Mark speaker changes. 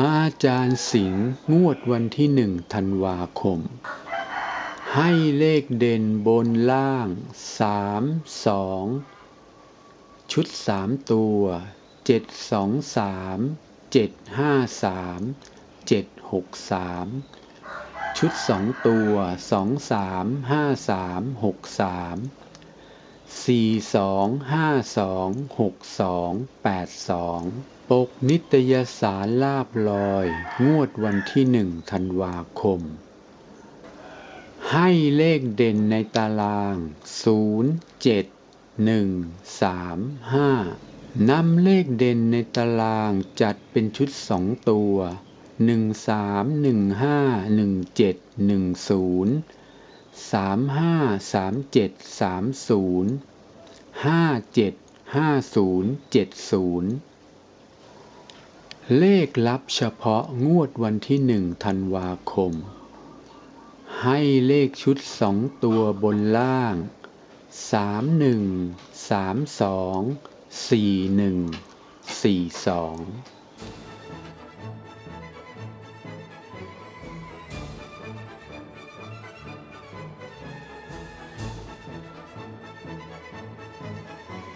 Speaker 1: อาจารย์สิงห์งวดวันที่หนึ่งธันวาคม ให้เลขเด่นบนล่างสามสองชุดสามตัวเจ็ดสองสามเจ็ดห้าสามเจ็ดหกสามชุดสองตัวสองสามห้าสามหกสาม สี่สองห้าสองหกสองแปดสองปกนิตยสารลาบลอย งวดวันที่หนึ่งธันวาคม ให้เลขเด่นในตาราง0 7 1 3 5นำเลขเด่นในตารางจัดเป็นชุดสองตัวหนึ่งสามหนึ่งห้าหนึ่งเจ็ดหนึ่งศูนย์ 1 3 1 5 1 7 1 0 3 5 3 7 3 0 5 7 5 0 7 0เลขลับเฉพาะงวดวันที่หนึ่งธันวาคม ให้เลขชุดสองตัวบนล่างสามหนึ่งสามสองสี่หนึ่งสี่สอง